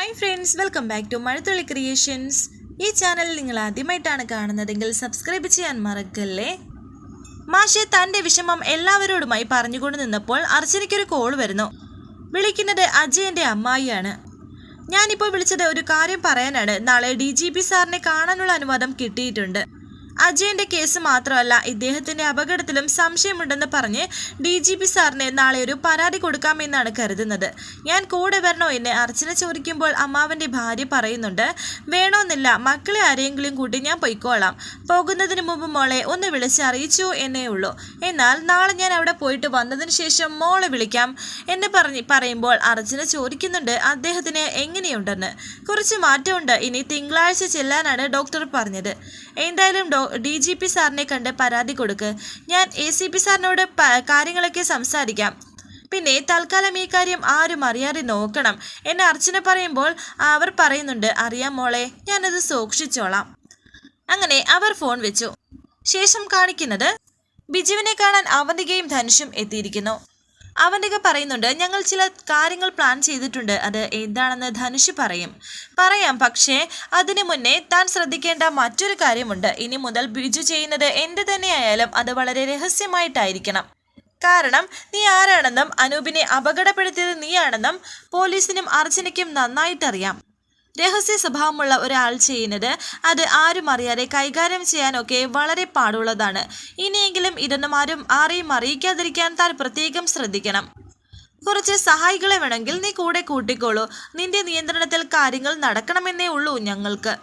Hi friends welcome back to Mazhathulli creations ഈ channel നിങ്ങൾ ആദ്യമായിട്ടാണ് കാണുന്നതെങ്കിൽ സബ്സ്ക്രൈബ് ചെയ്യാൻ മറക്കല്ലേ? മാഷെ തന്റെ വിഷമം എല്ലാവരോടുമായി പറഞ്ഞുകൊണ്ട് നിന്നപ്പോൾ അർച്ചനയ്ക്കൊരു കോൾ വരുന്നു. വിളിക്കുന്നത് അജയന്റെ അമ്മായിയാണ്. ഞാനിപ്പോൾ വിളിച്ചത് ഒരു കാര്യം പറയാനാണ്. നാളെ ഡി ജി പി സാറിനെ കാണാനുള്ള അനുവാദം കിട്ടിയിട്ടുണ്ട്. അജയന്റെ കേസ് മാത്രമല്ല ഇദ്ദേഹത്തിന്റെ അപകടത്തിലും സംശയമുണ്ടെന്ന് പറഞ്ഞ് ഡി ജി പി സാറിന് നാളെ ഒരു പരാതി കൊടുക്കാമെന്നാണ് കരുതുന്നത്. ഞാൻ കൂടെ വരണോ എന്ന്? അർച്ചന ചോദിക്കുമ്പോൾ അമ്മാവന്റെ ഭാര്യ പറയുന്നുണ്ട് വേണമെന്നില്ല മക്കളെ ആരെങ്കിലും കൂട്ടി ഞാൻ പൊയ്ക്കോളാം. പോകുന്നതിന് മുമ്പ് മോളെ ഒന്ന് വിളിച്ച് അറിയിച്ചു എന്നേ ഉള്ളൂ. എന്നാൽ നാളെ ഞാൻ അവിടെ പോയിട്ട് വന്നതിന് ശേഷം മോളെ വിളിക്കാം എന്ന് പറഞ്ഞ് പറയുമ്പോൾ അർച്ചന ചോദിക്കുന്നുണ്ട് അദ്ദേഹത്തിന് എങ്ങനെയുണ്ടെന്ന്? കുറച്ച് മാറ്റമുണ്ട്. ഇനി തിങ്കളാഴ്ച ചെല്ലാനാണ് ഡോക്ടർ പറഞ്ഞത്. എന്തായാലും ഡോ ഡി ജി പി സാറിനെ കണ്ട് പരാതി കൊടുക്ക്. ഞാൻ എ സി പി സാറിനോട് കാര്യങ്ങളൊക്കെ സംസാരിക്കാം. പിന്നെ തൽക്കാലം ഈ കാര്യം ആരും അറിയാതെ നോക്കണം. എന്നെ അർച്ചന പറയുമ്പോൾ അവർ പറയുന്നുണ്ട് അറിയാം മോളെ ഞാനത് സൂക്ഷിച്ചോളാം. അങ്ങനെ അവർ ഫോൺ വെച്ചു. ശേഷം കാണിക്കുന്നത് ബിജുവിനെ കാണാൻ അവന്തികയും ധനുഷും എത്തിയിരിക്കുന്നു. അവന്തിക പറയുന്നുണ്ട് ഞങ്ങൾ ചില കാര്യങ്ങൾ പ്ലാൻ ചെയ്തിട്ടുണ്ട്. അത് എന്താണെന്ന് ധനുഷ് പറയും. പറയാം പക്ഷേ അതിനു മുന്നേ താൻ ശ്രദ്ധിക്കേണ്ട മറ്റൊരു കാര്യമുണ്ട്. ഇനി മുതൽ ബിജു ചെയ്യുന്നത് എന്ത് തന്നെയായാലും അത് വളരെ രഹസ്യമായിട്ടായിരിക്കണം. കാരണം നീ ആരാണെന്നും അനൂപിനെ അപകടപ്പെടുത്തിയത് നീയാണെന്നും പോലീസിനും അർച്ചനയ്ക്കും നന്നായിട്ടറിയാം. രഹസ്യ സ്വഭാവമുള്ള ഒരാൾ ചെയ്യുന്നത് അത് ആരും അറിയാതെ കൈകാര്യം ചെയ്യാനൊക്കെ വളരെ പാടുള്ളതാണ്. ഇനിയെങ്കിലും ഇതൊന്നും ആരും ആരെയും അറിയിക്കാതിരിക്കാൻ താൻ പ്രത്യേകം ശ്രദ്ധിക്കണം. കുറച്ച് സഹായികളെ വേണമെങ്കിൽ നീ കൂടെ കൂട്ടിക്കോളൂ. നിന്റെ നിയന്ത്രണത്തിൽ കാര്യങ്ങൾ നടക്കണമെന്നേ ഉള്ളൂ ഞങ്ങൾക്ക്.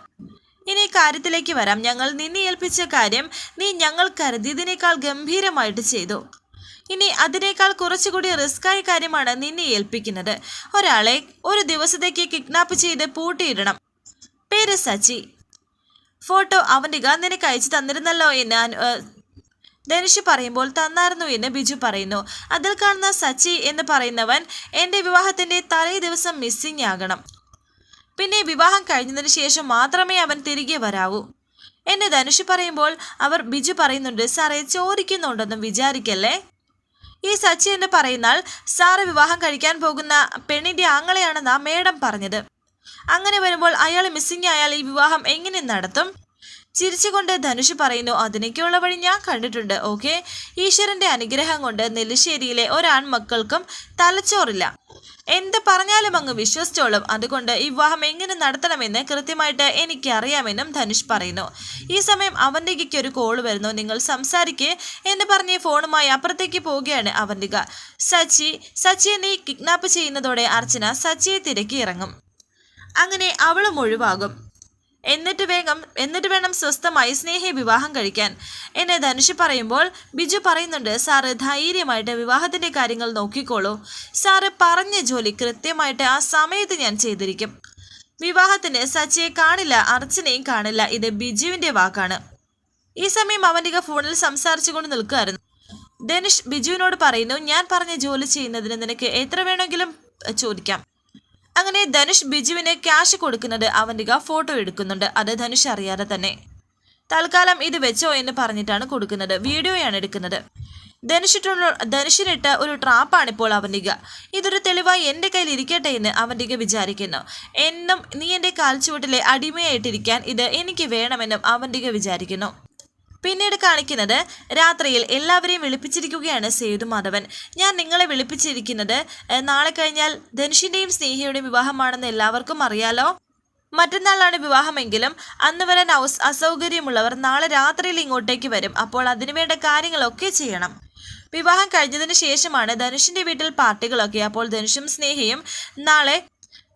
ഇനി കാര്യത്തിലേക്ക് വരാം. ഞങ്ങൾ നിന്നെ ഏൽപ്പിച്ച കാര്യം നീ ഞങ്ങൾ കരുതിയതിനേക്കാൾ ഗംഭീരമായിട്ട് ചെയ്തു. ഇനി അതിനേക്കാൾ കുറച്ചുകൂടി റിസ്ക്കായ കാര്യമാണ് നിന്നെ ഏൽപ്പിക്കുന്നത്. ഒരാളെ ഒരു ദിവസത്തേക്ക് കിഡ്നാപ്പ് ചെയ്ത് പൂട്ടിയിടണം. പേര് സച്ചി. ഫോട്ടോ അവന്റെ നിനക്ക് അയച്ചു തന്നിരുന്നല്ലോ എന്ന് ധനുഷ് പറയുമ്പോൾ തന്നായിരുന്നു എന്ന് ബിജു പറയുന്നു. അതിൽ കാണുന്ന സച്ചി എന്ന് പറയുന്നവൻ എന്റെ വിവാഹത്തിന്റെ തലേ ദിവസം മിസ്സിംഗ് ആകണം. പിന്നെ വിവാഹം കഴിഞ്ഞതിന് ശേഷം മാത്രമേ അവൻ തിരികെ വരാവൂ. എന്ന് ധനുഷ് പറയുമ്പോൾ അവർ ബിജു പറയുന്നുണ്ട് സാറേ ചോദിക്കുന്നുണ്ടെന്നും വിചാരിക്കല്ലേ? ഈ സച്ചി എന്ന് പറയുന്നാൽ സാറ് വിവാഹം കഴിക്കാൻ പോകുന്ന പെണ്ണിന്റെ ആങ്ങളെയാണെന്നാ മേഡം പറഞ്ഞത്. അങ്ങനെ വരുമ്പോൾ അയാൾ മിസ്സിംഗ് ആയാൽ ഈ വിവാഹം എങ്ങനെ നടത്തും? ചിരിച്ചുകൊണ്ട് ധനുഷ് പറയുന്നു അതിനൊക്കെയുള്ള വഴി ഞാൻ കണ്ടിട്ടുണ്ട് ഓക്കെ? ഈശ്വരന്റെ അനുഗ്രഹം കൊണ്ട് നെല്ലിശ്ശേരിയിലെ ഒരാൺമക്കൾക്കും തലച്ചോറില്ല. എന്ത് പറഞ്ഞാലും അങ്ങ് വിശ്വസിച്ചോളും. അതുകൊണ്ട് വിവാഹം എങ്ങനെ നടത്തണമെന്ന് കൃത്യമായിട്ട് എനിക്ക് അറിയാമെന്നും ധനുഷ് പറയുന്നു. ഈ സമയം അവന്തികയ്ക്ക് ഒരു കോൾ വരുന്നു. നിങ്ങൾ സംസാരിക്കേ എന്ന് പറഞ്ഞ് ഫോണുമായി അപ്പുറത്തേക്ക് പോവുകയാണ് അവന്തിക. സച്ചി സച്ചിയെ നീ കിഡ്നാപ്പ് ചെയ്യുന്നതോടെ അർച്ചന സച്ചിയെ തിരക്കി ഇറങ്ങും അങ്ങനെ അവളും ഒഴിവാകും. എന്നിട്ട് വേഗം എന്നിട്ട് വേണം സ്വസ്ഥമായി സ്നേഹയെ വിവാഹം കഴിക്കാൻ. എന്നെ ധനുഷ് പറയുമ്പോൾ ബിജു പറയുന്നുണ്ട് സാറ് ധൈര്യമായിട്ട് വിവാഹത്തിന്റെ കാര്യങ്ങൾ നോക്കിക്കോളൂ. സാറ് പറഞ്ഞ ജോലി കൃത്യമായിട്ട് ആ സമയത്ത് ഞാൻ ചെയ്തിരിക്കും. വിവാഹത്തിന് സച്ചിയെ കാണില്ല അർച്ചനയും കാണില്ല ഇത് ബിജുവിന്റെ വാക്കാണ്. ഈ സമയം അവന്റെ ഫോണിൽ സംസാരിച്ചുകൊണ്ട് നിൽക്കുകയായിരുന്നു ധനുഷ് ബിജുവിനോട് പറയുന്നു ഞാൻ പറഞ്ഞ ജോലി ചെയ്യുന്നതിന് നിനക്ക് എത്ര വേണമെങ്കിലും ചോദിക്കാം. അങ്ങനെ ധനുഷ് ബിജുവിന് ക്യാഷ് കൊടുക്കുന്നത് അവന്തിക ഫോട്ടോ എടുക്കുന്നുണ്ട്. അത് ധനുഷ് അറിയാതെ തന്നെ. തൽക്കാലം ഇത് വെച്ചോ എന്ന് പറഞ്ഞിട്ടാണ് കൊടുക്കുന്നത്. വീഡിയോയാണ് എടുക്കുന്നത്. ധനുഷിട്ടുള്ള ധനുഷിനിട്ട ഒരു ട്രാപ്പാണ് ഇപ്പോൾ അവന്തിക ഇതൊരു തെളിവായി എന്റെ കയ്യിൽ ഇരിക്കട്ടെ എന്ന് അവന്തിക വിചാരിക്കുന്നു. എന്നും നീ എന്റെ കാൽച്ചുവട്ടിലെ അടിമയായിട്ടിരിക്കാൻ ഇത് എനിക്ക് വേണമെന്നും അവന്തിക വിചാരിക്കുന്നു. പിന്നീട് കാണിക്കുന്നത് രാത്രിയിൽ എല്ലാവരെയും വിളിപ്പിച്ചിരിക്കുകയാണ് സേതുമാധവൻ ഞാൻ നിങ്ങളെ വിളിപ്പിച്ചിരിക്കുന്നത് നാളെ കഴിഞ്ഞാൽ ധനുഷിന്റെയും സ്നേഹിയുടെയും വിവാഹമാണെന്ന് എല്ലാവർക്കും അറിയാലോ? മറ്റന്നാളാണ് വിവാഹമെങ്കിലും അന്ന് വരാൻ അസൗകര്യമുള്ളവർ നാളെ രാത്രിയിൽ ഇങ്ങോട്ടേക്ക് വരും. അപ്പോൾ അതിനുവേണ്ട കാര്യങ്ങളൊക്കെ ചെയ്യണം. വിവാഹം കഴിഞ്ഞതിന് ശേഷമാണ് ധനുഷിന്റെ വീട്ടിൽ പാർട്ടികളൊക്കെ. അപ്പോൾ ധനുഷും സ്നേഹയും നാളെ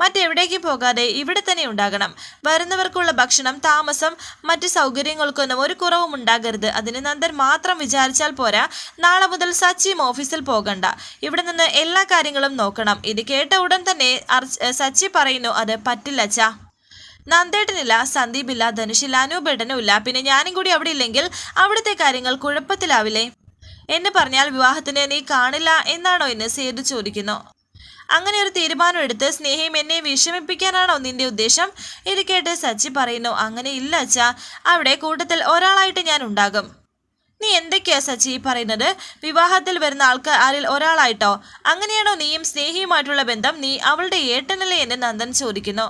മറ്റെവിടേക്കും പോകാതെ ഇവിടെ തന്നെ ഉണ്ടാകണം. വരുന്നവർക്കുള്ള ഭക്ഷണം താമസം മറ്റ് സൗകര്യങ്ങൾക്കൊന്നും ഒരു കുറവും ഉണ്ടാകരുത്. അതിന് നന്ദൻ മാത്രം വിചാരിച്ചാൽ പോരാ. നാളെ മുതൽ സച്ചിയും ഓഫീസിൽ പോകണ്ട. ഇവിടെ നിന്ന് എല്ലാ കാര്യങ്ങളും നോക്കണം. ഇത് കേട്ട ഉടൻ തന്നെ സച്ചി പറയുന്നു അത് പറ്റില്ല അച്ഛാ. നന്ദേട്ടനില്ല സന്ദീപില്ല ധനുഷില്ല അനൂപേട്ടനും ഇല്ല. പിന്നെ ഞാനും കൂടി അവിടെ ഇല്ലെങ്കിൽ അവിടുത്തെ കാര്യങ്ങൾ കുഴപ്പത്തിലാവില്ലേ? എന്ന് പറഞ്ഞാൽ വിവാഹത്തിന് നീ കാണില്ല എന്നാണോ എന്ന് സേതു ചോദിക്കുന്നു. അങ്ങനെ ഒരു തീരുമാനം എടുത്ത് സ്നേഹയും എന്നെ വിഷമിപ്പിക്കാനാണോ നിന്റെ ഉദ്ദേശം? ഇത് കേട്ട് സച്ചി പറയുന്നു അങ്ങനെ ഇല്ല അച്ഛാ അവിടെ കൂട്ടത്തിൽ ഒരാളായിട്ട് ഞാൻ ഉണ്ടാകും. നീ എന്തൊക്കെയാ സച്ചി പറയുന്നത്? വിവാഹത്തിൽ വരുന്ന ആൾക്ക് ആരിൽ ഒരാളായിട്ടോ? അങ്ങനെയാണോ നീയും സ്നേഹിയുമായിട്ടുള്ള ബന്ധം? നീ അവളുടെ ഏട്ടനല്ലേ എന്ന് നന്ദൻ ചോദിക്കുന്നു.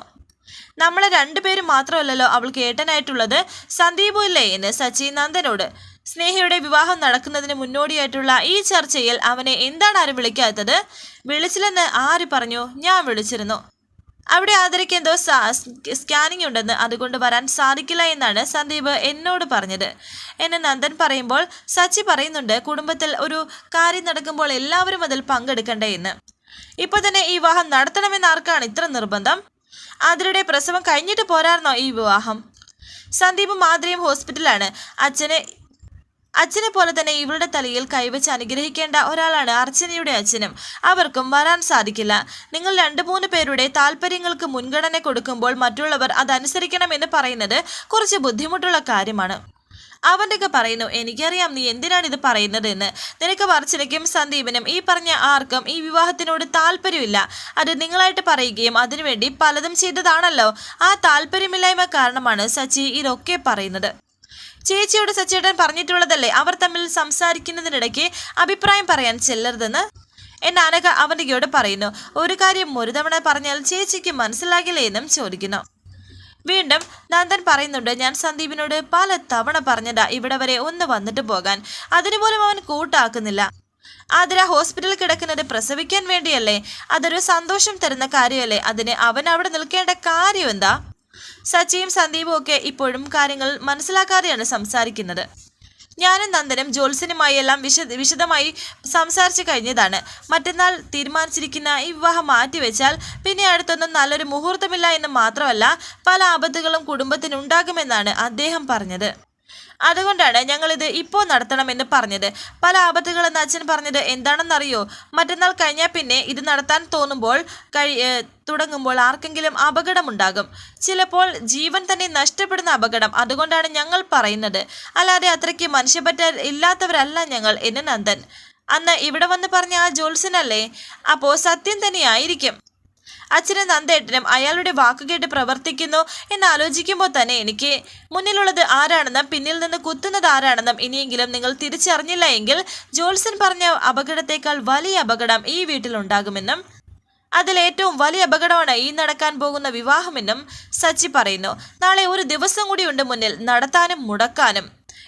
നമ്മളെ രണ്ടുപേരും മാത്രമല്ലല്ലോ അവൾക്ക് ഏട്ടനായിട്ടുള്ളത് സന്ദീപും ഇല്ലേ? എന്ന് സച്ചി നന്ദനോട്. സ്നേഹയുടെ വിവാഹം നടക്കുന്നതിന് മുന്നോടിയായിട്ടുള്ള ഈ ചർച്ചയിൽ അവനെ എന്താണ് ആരും വിളിക്കാത്തത്? വിളിച്ചില്ലെന്ന് ആര് പറഞ്ഞു? ഞാൻ വിളിച്ചിരുന്നു. അവിടെ ആദരയ്ക്ക് എന്തോ സ്കാനിങ് ഉണ്ടെന്ന് അതുകൊണ്ട് വരാൻ സാധിക്കില്ല എന്നാണ് സന്ദീപ് എന്നോട് പറഞ്ഞത്. എന്നെ നന്ദൻ പറയുമ്പോൾ സച്ചി പറയുന്നുണ്ട് കുടുംബത്തിൽ ഒരു കാര്യം നടക്കുമ്പോൾ എല്ലാവരും അതിൽ പങ്കെടുക്കണ്ടേ എന്ന്. ഇപ്പൊ തന്നെ ഈ വിവാഹം നടത്തണമെന്ന് ആർക്കാണ് ഇത്ര നിർബന്ധം? ആതിരയുടെ പ്രസവം കഴിഞ്ഞിട്ട് പോരായിരുന്നോ ഈ വിവാഹം? സന്ദീപ് മാതിരിയും ഹോസ്പിറ്റലാണ് അച്ഛന് അച്ഛനെ പോലെ തന്നെ ഇവളുടെ തലയിൽ കൈവച്ച് അനുഗ്രഹിക്കേണ്ട ഒരാളാണ് അർച്ചനയുടെ അച്ഛനും. അവർക്കും വരാൻ സാധിക്കില്ല. നിങ്ങൾ രണ്ടു മൂന്ന് പേരുടെ താല്പര്യങ്ങൾക്ക് മുൻഗണന കൊടുക്കുമ്പോൾ മറ്റുള്ളവർ അതനുസരിക്കണമെന്ന് പറയുന്നത് കുറച്ച് ബുദ്ധിമുട്ടുള്ള കാര്യമാണ്. അവന്റെയൊക്കെ പറയുന്നു എനിക്കറിയാം നീ എന്തിനാണ് ഇത് പറയുന്നത് എന്ന് നിനക്ക് വർച്ചനയ്ക്കും സന്ദീപിനും ഈ പറഞ്ഞ ആർക്കും ഈ വിവാഹത്തിനോട് താല്പര്യമില്ല. അത് നിങ്ങളായിട്ട് പറയുകയും അതിനുവേണ്ടി പലതും ചെയ്തതാണല്ലോ. ആ താല്പര്യമില്ലായ്മ കാരണമാണ് സച്ചി ഇതൊക്കെ പറയുന്നത്. ചേച്ചിയോട് സച്ചേട്ടൻ പറഞ്ഞിട്ടുള്ളതല്ലേ? അവർ തമ്മിൽ സംസാരിക്കുന്നതിനിടയ്ക്ക് അഭിപ്രായം പറയാൻ ചെല്ലരുതെന്ന് എന്നെ അനഘ അവനികയോട് പറയുന്നു. ഒരു കാര്യം ഒരു തവണ പറഞ്ഞാൽ ചേച്ചിക്ക് മനസ്സിലാകില്ലേ എന്നും ചോദിക്കുന്നു. വീണ്ടും നന്ദൻ പറയുന്നുണ്ട് ഞാൻ സന്ദീപിനോട് പല തവണ പറഞ്ഞതാ ഇവിടെ വരെ ഒന്ന് വന്നിട്ട് പോകാൻ. അതിനുപോലും അവൻ കൂട്ടാക്കുന്നില്ല. ആതിര ഹോസ്പിറ്റലിൽ കിടക്കുന്നത് പ്രസവിക്കാൻ വേണ്ടിയല്ലേ? അതൊരു സന്തോഷം തരുന്ന കാര്യമല്ലേ? അതിന് അവൻ അവിടെ നിൽക്കേണ്ട കാര്യം എന്താ? സച്ചിയും സന്ദീപും ഒക്കെ ഇപ്പോഴും കാര്യങ്ങൾ മനസ്സിലാക്കാതെയാണ് സംസാരിക്കുന്നത്. ഞാനും നന്ദനും ജോത്സ്യനുമായി എല്ലാം വിശ വിശദമായി സംസാരിച്ചു കഴിഞ്ഞതാണ്. മറ്റന്നാൾ തീരുമാനിച്ചിരിക്കുന്ന ഈ വിവാഹം മാറ്റിവെച്ചാൽ പിന്നെ അടുത്തൊന്നും നല്ലൊരു മുഹൂർത്തമില്ല എന്ന് മാത്രമല്ല പല ആപത്തുകളും കുടുംബത്തിനുണ്ടാകുമെന്നാണ് അദ്ദേഹം പറഞ്ഞത്. അതുകൊണ്ടാണ് ഞങ്ങളിത് ഇപ്പോൾ നടത്തണമെന്ന് പറഞ്ഞത്. പല ആപത്തുകളെന്ന് അച്ഛൻ പറഞ്ഞത് എന്താണെന്നറിയോ? മറ്റന്നാൾ കഴിഞ്ഞാൽ പിന്നെ ഇത് നടത്താൻ തോന്നുമ്പോൾ കഴി തുടങ്ങുമ്പോൾ ആർക്കെങ്കിലും അപകടമുണ്ടാകും. ചിലപ്പോൾ ജീവൻ തന്നെ നഷ്ടപ്പെടുന്ന അപകടം അതുകൊണ്ടാണ് ഞങ്ങൾ പറയുന്നത്. അല്ലാതെ അത്രയ്ക്ക് മനുഷ്യപ്പറ്റ ഇല്ലാത്തവരല്ല ഞങ്ങൾ എന്ന് നന്ദൻ. അന്ന് ഇവിടെ വന്ന് പറഞ്ഞ ആ ജോത്സ്യനല്ലേ? അപ്പോൾ സത്യം തന്നെയായിരിക്കും. അച്ഛനും നന്ദേട്ടനും അയാളുടെ വാക്കുകേട്ട് പ്രവർത്തിക്കുന്നു എന്നാലോചിക്കുമ്പോൾ തന്നെ എനിക്ക് മുന്നിലുള്ളത് ആരാണെന്നും പിന്നിൽ നിന്ന് കുത്തുന്നത് ആരാണെന്നും ഇനിയെങ്കിലും നിങ്ങൾ തിരിച്ചറിഞ്ഞില്ല എങ്കിൽ ജോൾസൺ പറഞ്ഞ അപകടത്തേക്കാൾ വലിയ അപകടം ഈ വീട്ടിലുണ്ടാകുമെന്നും അതിൽ ഏറ്റവും വലിയ അപകടമാണ് ഈ നടക്കാൻ പോകുന്ന വിവാഹമെന്നും സച്ചി പറയുന്നു. നാളെ ഒരു ദിവസം കൂടിയുണ്ട് മുന്നിൽ നടത്താനും മുടക്കാനും.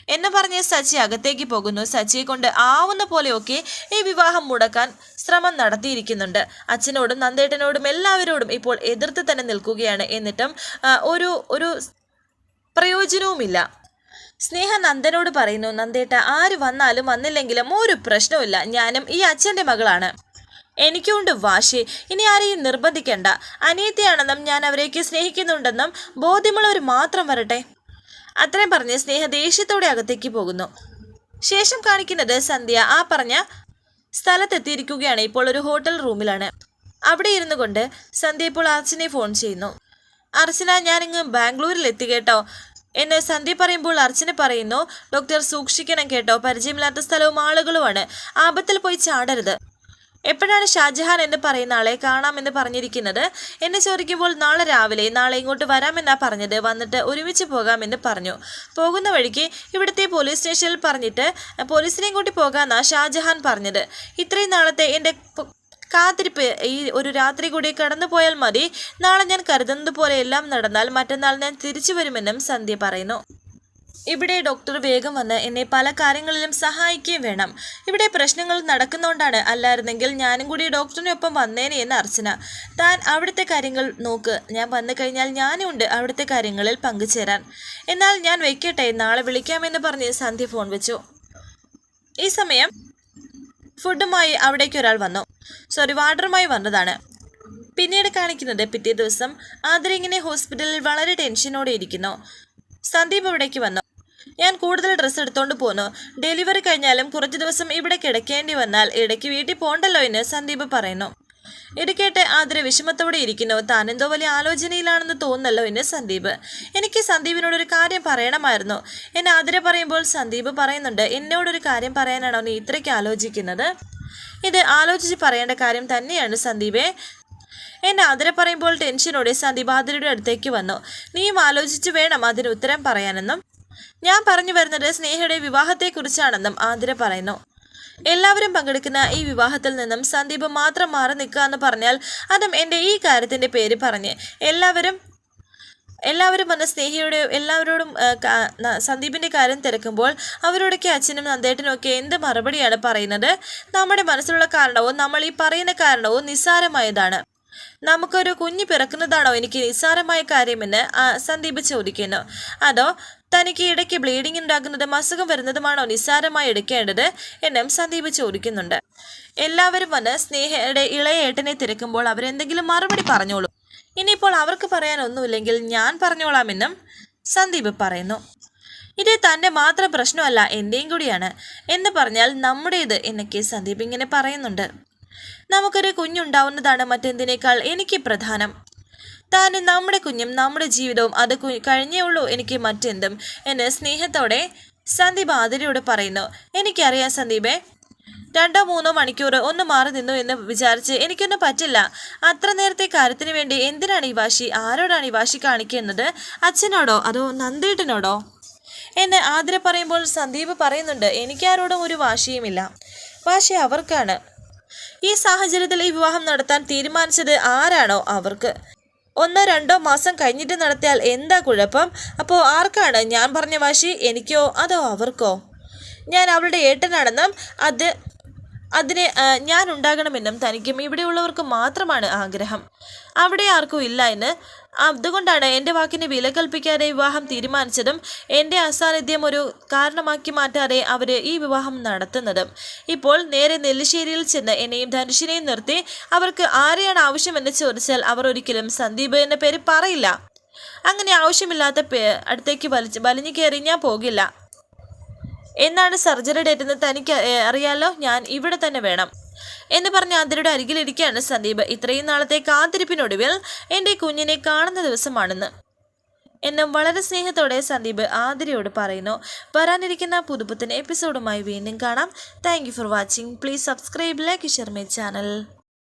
എന്ന് പറഞ്ഞ് സച്ചി അകത്തേക്ക് പോകുന്നു. സച്ചിയെ കൊണ്ട് ആവുന്ന പോലെയൊക്കെ ഈ വിവാഹം മുടക്കാൻ ശ്രമം നടത്തിയിരിക്കുന്നുണ്ട്. അച്ഛനോടും നന്ദേട്ടനോടും എല്ലാവരോടും ഇപ്പോൾ എതിർത്ത് തന്നെ നിൽക്കുകയാണ്. എന്നിട്ടും ഒരു ഒരു പ്രയോജനവുമില്ല. സ്നേഹ നന്ദനോട് പറയുന്നു നന്ദേട്ട ആര് വന്നാലും വന്നില്ലെങ്കിലും ഒരു പ്രശ്നവുമില്ല. ഞാനും ഈ അച്ഛന്റെ മകളാണ്. എനിക്കുണ്ട് വാശി. ഇനി ആരെയും നിർബന്ധിക്കണ്ട. അനിയത്തിയാണെന്നും ഞാൻ അവരേക്ക് സ്നേഹിക്കുന്നുണ്ടെന്നും ബോധ്യമുള്ളവർ മാത്രം വരട്ടെ. അത്രയും പറഞ്ഞ് സ്നേഹ ദേഷ്യത്തോടെ അകത്തേക്ക് പോകുന്നു. ശേഷം കാണിക്കുന്നത് സന്ധ്യ. ആ പറഞ്ഞ സ്ഥലത്തെത്തിയിരിക്കുകയാണ്. ഇപ്പോൾ ഒരു ഹോട്ടൽ റൂമിലാണ്. അവിടെ ഇരുന്നു കൊണ്ട് സന്ധ്യ ഇപ്പോൾ അർച്ചനെ ഫോൺ ചെയ്യുന്നു. അർച്ചന ഞാനിങ്ങ് ബാംഗ്ലൂരിൽ എത്തി കേട്ടോ. എന്നെ സന്ധ്യ പറയുമ്പോൾ അർച്ചന പറയുന്നു ഡോക്ടർ സൂക്ഷിക്കണം കേട്ടോ. പരിചയമില്ലാത്ത സ്ഥലവും ആളുകളുമാണ്. ആപത്തിൽ പോയി ചാടരുത്. എപ്പോഴാണ് ഷാജഹാൻ എന്ന് പറയുന്ന ആളെ കാണാമെന്ന് പറഞ്ഞിരിക്കുന്നത്? എന്നെ ചോദിക്കുമ്പോൾ നാളെ രാവിലെ നാളെ ഇങ്ങോട്ട് വരാമെന്നാ പറഞ്ഞത്. വന്നിട്ട് ഒരുമിച്ച് പോകാമെന്ന് പറഞ്ഞു. പോകുന്ന വഴിക്ക് ഇവിടുത്തെ പോലീസ് സ്റ്റേഷനിൽ പറഞ്ഞിട്ട് പോലീസിനെയും കൂട്ടി പോകാമെന്നാ ഷാജഹാൻ പറഞ്ഞത്. ഇത്രയും നാളത്തെ എന്റെ കാത്തിരിപ്പ് ഈ ഒരു രാത്രി കൂടി കടന്നു പോയാൽ മതി. നാളെ ഞാൻ കരുതുന്നത് പോലെ എല്ലാം നടന്നാൽ മറ്റന്നാൾ ഞാൻ തിരിച്ചു വരുമെന്നും സന്ധ്യ പറയുന്നു. ഇവിടെ ഡോക്ടർ വേഗം വന്ന് എന്നെ പല കാര്യങ്ങളിലും സഹായിക്കുകയും വേണം. ഇവിടെ പ്രശ്നങ്ങൾ നടക്കുന്നതുകൊണ്ടാണ് അല്ലായിരുന്നെങ്കിൽ ഞാനും കൂടി ഡോക്ടറിനൊപ്പം വന്നേനെ എന്ന് അർച്ചന. താൻ അവിടുത്തെ കാര്യങ്ങൾ നോക്ക്. ഞാൻ വന്നു കഴിഞ്ഞാൽ ഞാനും ഉണ്ട് അവിടുത്തെ കാര്യങ്ങളിൽ പങ്കുചേരാൻ. എന്നാൽ ഞാൻ വെക്കട്ടെ നാളെ വിളിക്കാമെന്ന് പറഞ്ഞ് സന്ധ്യ ഫോൺ വെച്ചു. ഈ സമയം ഫുഡുമായി അവിടേക്ക് ഒരാൾ വന്നു. സോറി വാർഡറുമായി വന്നതാണ്. പിന്നീട് കാണിക്കുന്നത് പിറ്റേ ദിവസം ആതിര ഇങ്ങനെ ഹോസ്പിറ്റലിൽ വളരെ ടെൻഷനോടെ ഇരിക്കുന്നു. സന്ദീപ് അവിടേക്ക് വന്നു. ഞാൻ കൂടുതൽ ഡ്രസ്സ് എടുത്തോണ്ട് പോന്നു. ഡെലിവറി കഴിഞ്ഞാലും കുറച്ച് ദിവസം ഇവിടെ കിടക്കേണ്ടി വന്നാൽ ഇടയ്ക്ക് വീട്ടിൽ പോണ്ടല്ലോ എന്ന് സന്ദീപ് പറയുന്നു. ഇത് കേട്ട് ആതിര വിഷമത്തോടെ ഇരിക്കുന്നു. താനെന്തോ വലിയ ആലോചനയിലാണെന്ന് തോന്നുന്നല്ലോ എന്ന് സന്ദീപ്. എനിക്ക് സന്ദീപിനോട് ഒരു കാര്യം പറയണമായിരുന്നു. എന്നെ ആതിര പറയുമ്പോൾ സന്ദീപ് പറയുന്നുണ്ട് എന്നോടൊരു കാര്യം പറയാനാണോ നീ ഇത്രയ്ക്ക് ആലോചിക്കുന്നത്? ഇത് ആലോചിച്ച് പറയേണ്ട കാര്യം തന്നെയാണ് സന്ദീപേ. എന്നെ ആതിര പറയുമ്പോൾ ടെൻഷനോടെ സന്ദീപ് ആതിരയുടെ അടുത്തേക്ക് വന്നു. നീയും ആലോചിച്ച് വേണം അതിന് ഉത്തരം പറയാനെന്നും. ഞാൻ പറഞ്ഞു വരുന്നത് സ്നേഹയുടെ വിവാഹത്തെക്കുറിച്ചാണെന്നും ആതിര പറയുന്നു. എല്ലാവരും പങ്കെടുക്കുന്ന ഈ വിവാഹത്തിൽ നിന്നും സന്ദീപ് മാത്രം മാറി നിൽക്കുക എന്ന് പറഞ്ഞാൽ അതും എന്റെ ഈ കാര്യത്തിന്റെ പേര് പറഞ്ഞ് എല്ലാവരും എല്ലാവരും വന്ന സ്നേഹിയുടെ എല്ലാവരോടും സന്ദീപിന്റെ കാര്യം തിരക്കുമ്പോൾ അവരോടൊക്കെ അച്ഛനും നന്ദേട്ടനും ഒക്കെ എന്ത് മറുപടിയാണ് പറയുന്നത്? നമ്മുടെ മനസ്സിലുള്ള കാരണവും നമ്മൾ ഈ പറയുന്ന കാരണവും നിസ്സാരമായതാണ്. നമുക്കൊരു കുഞ്ഞ് പിറക്കുന്നതാണോ എനിക്ക് നിസ്സാരമായ കാര്യമെന്ന് സന്ദീപ് ചോദിക്കുന്നു. അതോ തനിക്ക് ഇടയ്ക്ക് ബ്ലീഡിംഗ് ഉണ്ടാകുന്നതും അസുഖം വരുന്നതുമാണോ നിസ്സാരമായി എടുക്കേണ്ടത് എന്നും സന്ദീപ് ചോദിക്കുന്നുണ്ട്. എല്ലാവരും വന്ന് സ്നേഹയുടെ ഇളയ ഏട്ടനെ തിരക്കുമ്പോൾ അവരെന്തെങ്കിലും മറുപടി പറഞ്ഞോളൂ. ഇനിയിപ്പോൾ അവർക്ക് പറയാനൊന്നുമില്ലെങ്കിൽ ഞാൻ പറഞ്ഞോളാമെന്നും സന്ദീപ് പറയുന്നു. ഇത് തന്റെ മാത്രം പ്രശ്നമല്ല എന്റെയും കൂടിയാണ്. എന്ന് പറഞ്ഞാൽ നമ്മുടേത് എന്നൊക്കെ സന്ദീപ് ഇങ്ങനെ പറയുന്നുണ്ട്. നമുക്കൊരു കുഞ്ഞുണ്ടാവുന്നതാണ് മറ്റെന്തിനേക്കാൾ എനിക്ക് പ്രധാനം. താൻ നമ്മുടെ കുഞ്ഞും നമ്മുടെ ജീവിതവും അത് കഴിഞ്ഞേ ഉള്ളൂ എനിക്ക് മറ്റെന്തും എന്ന് സ്നേഹത്തോടെ സന്ദീപ് ആതിരയോട് പറയുന്നു. എനിക്കറിയാം സന്ദീപേ. രണ്ടോ മൂന്നോ മണിക്കൂർ ഒന്ന് മാറി നിന്നു എന്ന് വിചാരിച്ച് എനിക്കൊന്നും പറ്റില്ല. അത്ര നേരത്തെ കാര്യത്തിന് വേണ്ടി എന്തിനാണ് ഈ വാശി? ആരോടാണ് ഈ വാശി കാണിക്കുന്നത്? അച്ഛനോടോ? അതോ നന്ദേട്ടനോടോ? എന്നെ ആതിര പറയുമ്പോൾ സന്ദീപ് പറയുന്നുണ്ട്. എനിക്കാരോടും ഒരു വാശിയുമില്ല. വാശി അവർക്കാണ്. ഈ സാഹചര്യത്തിൽ ഈ വിവാഹം നടത്താൻ തീരുമാനിച്ചത് ആരാണോ അവർക്ക്? ഒന്നോ രണ്ടോ മാസം കഴിഞ്ഞിട്ട് നടത്തിയാൽ എന്താ കുഴപ്പം? അപ്പോൾ ആർക്കാണ്? ഞാൻ പറഞ്ഞ വാശി എനിക്കോ അതോ അവർക്കോ? ഞാൻ അവളുടെ ഏട്ടനാണെന്നും അത് അതിന് ഞാൻ ഉണ്ടാകണമെന്നും തനിക്കും ഇവിടെയുള്ളവർക്ക് മാത്രമാണ് ആഗ്രഹം. അവിടെ ആർക്കും ഇല്ല എന്ന്. അതുകൊണ്ടാണ് എന്റെ വാക്കിന് വില കൽപ്പിക്കാതെ വിവാഹം തീരുമാനിച്ചതും എന്റെ അസാന്നിധ്യം ഒരു കാരണമാക്കി മാറ്റാതെ അവർ ഈ വിവാഹം നടത്തുന്നതും. ഇപ്പോൾ നേരെ നെല്ലിശ്ശേരിയിൽ ചെന്ന് എന്നെയും ധനുഷിനെയും നിർത്തി അവർക്ക് ആരെയാണ് ആവശ്യമെന്ന് ചോദിച്ചാൽ അവർ ഒരിക്കലും സന്ദീപ് എന്ന പേര് പറയില്ല. അങ്ങനെ ആവശ്യമില്ലാത്ത അടുത്തേക്ക് വലിച്ച് വലിഞ്ഞു കയറി ഞാൻ പോകില്ല. എന്നാണ് സർജറി ഡേറ്റ് എന്ന് തനിക്ക് അറിയാലോ? ഞാൻ ഇവിടെ തന്നെ വേണം. എന്ന് പറഞ്ഞ് ആതിരയുടെ അരികിലിരിക്കുകയാണ് സന്ദീപ്. ഇത്രയും നാളത്തെ കാത്തിരിപ്പിനൊടുവിൽ എന്റെ കുഞ്ഞിനെ കാണുന്ന ദിവസമാണെന്ന്. എന്നും വളരെ സ്നേഹത്തോടെ സന്ദീപ് ആതിരയോട് പറയുന്നു. വരാനിരിക്കുന്ന പുതുപുത്തൻ എപ്പിസോഡുമായി വീണ്ടും കാണാം. Thank for watching. Please subscribe like share my channel.